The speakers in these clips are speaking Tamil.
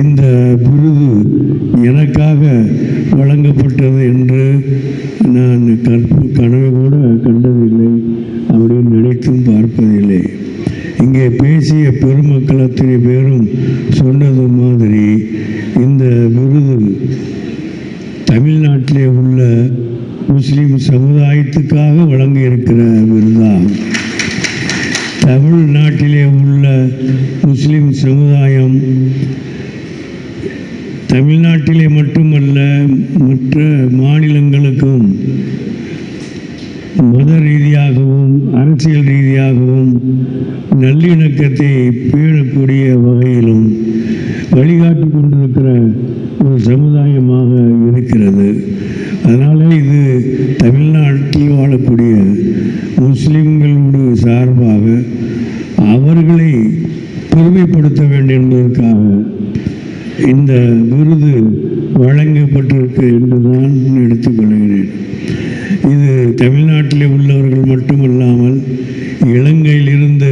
இந்த விருது எனக்காக வழங்கப்பட்டது என்று நான் கற்பு கனவு கூட கண்டதில்லை அப்படின்னு நினைத்தும் பார்ப்பதில்லை. இங்கே பேசிய பெருமக்கள் அத்தனை பேரும் சொன்னது மாதிரி இந்த விருது தமிழ்நாட்டிலே உள்ள முஸ்லீம் சமுதாயத்துக்காக வழங்க இருக்கிற விருதாகும் தமிழ்நாட்டிலே உள்ள முஸ்லிம் சமுதாயம் தமிழ்நாட்டிலே மட்டுமல்ல மற்ற மாநிலங்களுக்கும் மத ரீதியாகவும் அரசியல் ரீதியாகவும் நல்லிணக்கத்தை பேணக்கூடிய வகையிலும் வழிகாட்டி கொண்டிருக்கிற ஒரு சமுதாயமாக இருக்கிறது. அதனால் இது தமிழ்நாட்டில் வாழக்கூடிய முஸ்லிம்களோடு சார்பாக அவர்களை பெருமைப்படுத்த வேண்டும் என்பதற்காக இந்த தமிழ்நாட்டிலே உள்ளவர்கள் மட்டுமல்லாமல் இலங்கையிலிருந்து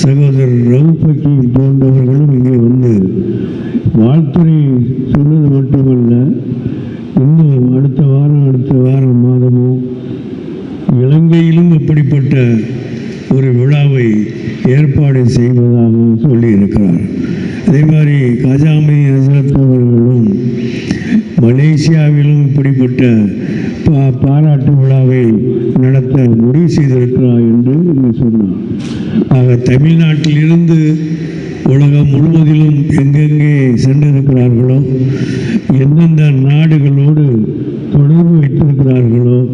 சகோதரர் ரவுபக்கி போன்றவர்களும் இங்கே வந்து வாழ்த்துறை சொன்னது மட்டுமல்ல இன்னும் அடுத்த வாரம் அடுத்த வாரம் மாதமோ இலங்கையிலும் இப்படிப்பட்ட ஒரு விழாவை ஏற்பாடு செய்வதாகவும் சொல்லியிருக்கிறார். அதே மாதிரி காஜாமி அசரத் அவர்களும் மலேசியாவிலும் இப்படிப்பட்ட பாராட்டு விழாவை நடத்த முடிவு செய்திருக்கிறார் என்று இங்கு சொன்னார். ஆக தமிழ்நாட்டிலிருந்து உலகம் முழுவதிலும் எங்கெங்கே சென்றிருக்கிறார்களோ எந்தெந்த நாடுகளோடு தொடர்பு வைத்திருக்கிறார்களோ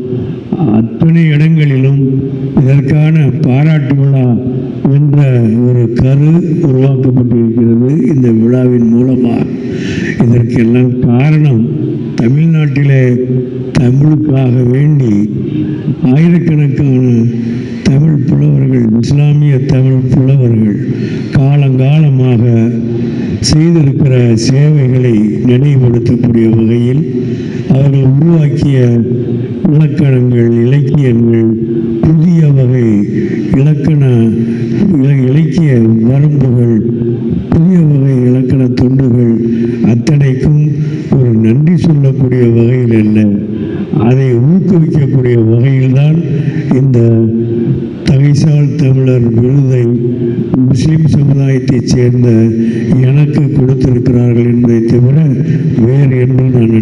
அத்தனை இடங்களிலும் இதற்கான பாராட்டு விழா என்ற ஒரு கரு உருவாக்கப்பட்டிருக்கிறது இந்த விழாவின் மூலமாக. இதற்கெல்லாம் காரணம் தமிழ்நாட்டிலே தமிழுக்காக வேண்டி ஆயிரக்கணக்கான தமிழ் புலவர்கள் இஸ்லாமிய தமிழ் புலவர்கள் காலங்காலமாக செய்திருக்கிற சேவைகளை நினைவுபடுத்தக்கூடிய வகையில் அவர்கள் உருவாக்கிய இலக்கணங்கள் இலக்கியங்கள் புதிய வகை இலக்கண இலக்கிய வரம்புகள் புதிய வகை இலக்கண தொண்டுகள் அத்தனைக்கும் நன்றி சொல்லக்கூடிய வகையில் இல்லை அதை ஊக்குவிக்கக்கூடிய வகையில்தான் இந்த தகைசால் தமிழர் விருதை முஸ்லீம் சமுதாயத்தைச் சேர்ந்த எனக்கு கொடுத்திருக்கிறார்கள் என்பதை தவிர வேறு என்று நான்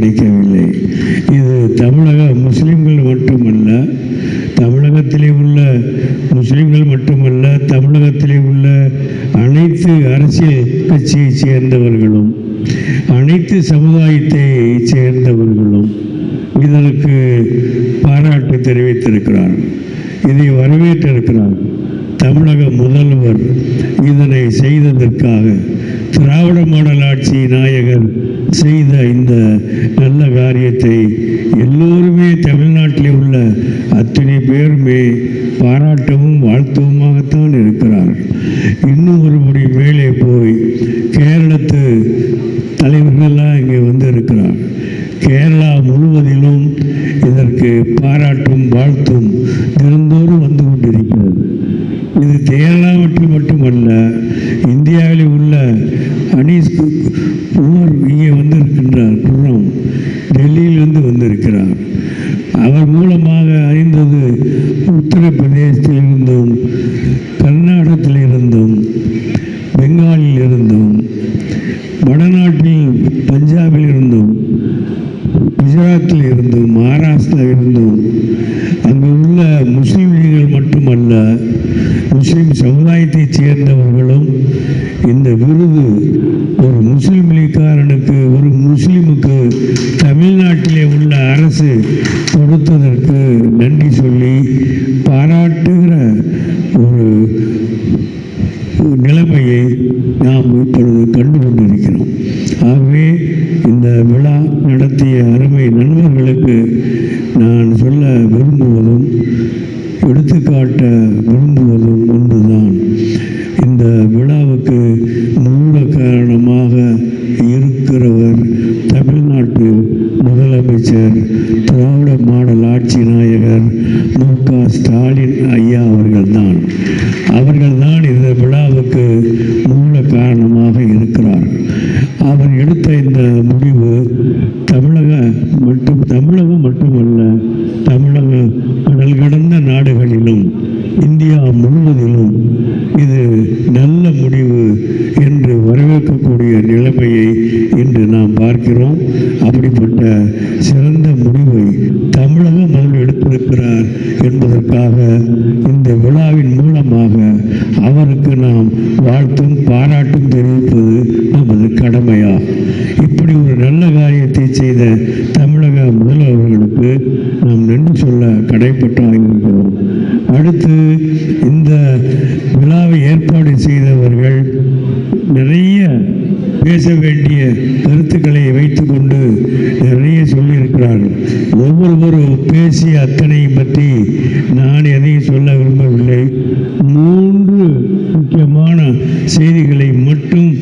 அரசியல் கட்சியைச் சேர்ந்தவர்களும் அனைத்து சமுதாயத்தை சேர்ந்தவர்களும் இதற்கு பாராட்டு தெரிவித்திருக்கிறார். இதை வரவேற்றிருக்கிறார் தமிழக முதல்வர் இதனை செய்ததற்காக திராவிட மாடல் ஆட்சி நாயகர் செய்த இந்த நல்ல காரியத்தை எல்லோருமே தமிழ்நாட்டில் உள்ள அத்தனை பேருமே பாராட்டவும் வாழ்த்துவமாகத்தான் உத்தரப்பிரதேசத்திலிருந்தும் கர்நாடகத்திலிருந்தும் பெங்காலில் இருந்தும் வடநாட்டில் பஞ்சாபில் இருந்தும் குஜராத்தில் இருந்தும் மகாராஷ்டிராவில் இருந்தும் அங்கு உள்ள முஸ்லீம் லீகர்கள் மட்டுமல்ல முஸ்லீம் சமுதாயத்தைச் சேர்ந்தவர்களும் இந்த விருது ஒரு முஸ்லீம் லீக்காரனுக்கு ஒரு முஸ்லீமுக்கு தமிழ்நாட்டிலே உள்ள அரசு கொடுத்ததற்கு உங்களுக்கு நான் சொல்ல விரும்புவதும் எடுத்துக்காட்ட விரும்புவதும் ஒன்றுதான். இந்த விழாவுக்கு மூல காரணமாக இருக்கிறவர் தமிழ்நாட்டு முதலமைச்சர் திராவிட மாடல் ஆட்சி நாயகர் மு க ஸ்டாலின் ஐயா அவர்கள்தான். என்பது தமிழக மற்றும் தமிழகம் மட்டுமல்ல தமிழக கடல் கடந்த நாடுகளிலும் இந்தியா முழுவதிலும் இது நல்ல முடிவு என்று வரவேற்கக்கூடிய நிலைமையை இன்று நாம் பார்க்கிறோம். அப்படிப்பட்ட சிறந்த முடிவை தமிழக முதல் எடுத்திருக்கிறார் என்பதற்காக இந்த விழாவின் மூலமாக அவருக்கு நாம் வாழ்த்தும் பாராட்டும் தெரிவிப்பது நிறைய பேச வேண்டிய கருத்துக்களை வைத்துக்கொண்டு நிறைய சொல்லியிருக்கிறார்கள் ஒவ்வொருவரும் பேசிய அத்தனையும் பற்றி நான் எதையும் சொல்ல விரும்பவில்லை. மூன்று முக்கியமான செய்திகளை மட்டும்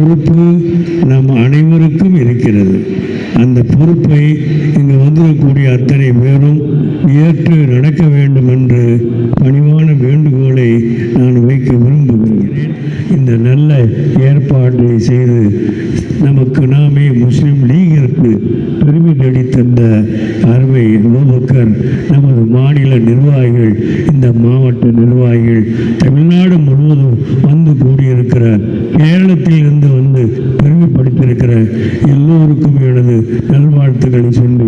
பொறுப்பு நம் அனைவருக்கும் இருக்கிறது. அந்த பொறுப்பை இங்கு வந்திருக்கக்கூடிய அத்தனை பேரும் ஏற்று நடக்க வேண்டும் என்று பணிவான வேண்டுகோளை நான் வைக்க விரும்புகிறேன். இந்த நல்ல ஏற்பாட்டை செய்து நமக்கு நாமே முஸ்லீம் லீகிற்கு பெருமை நடித்தந்த அருமை நமது மாநில நிர்வாகிகள் இந்த மாவட்ட நிர்வாகிகள் தமிழ் வந்து கூடியிருக்கிற கேரளத்தில் இருந்து வந்து பெருமைப்படுத்தியிருக்கிற எல்லோருக்கும் எனது நல்வாழ்த்துக்களை சொல்லி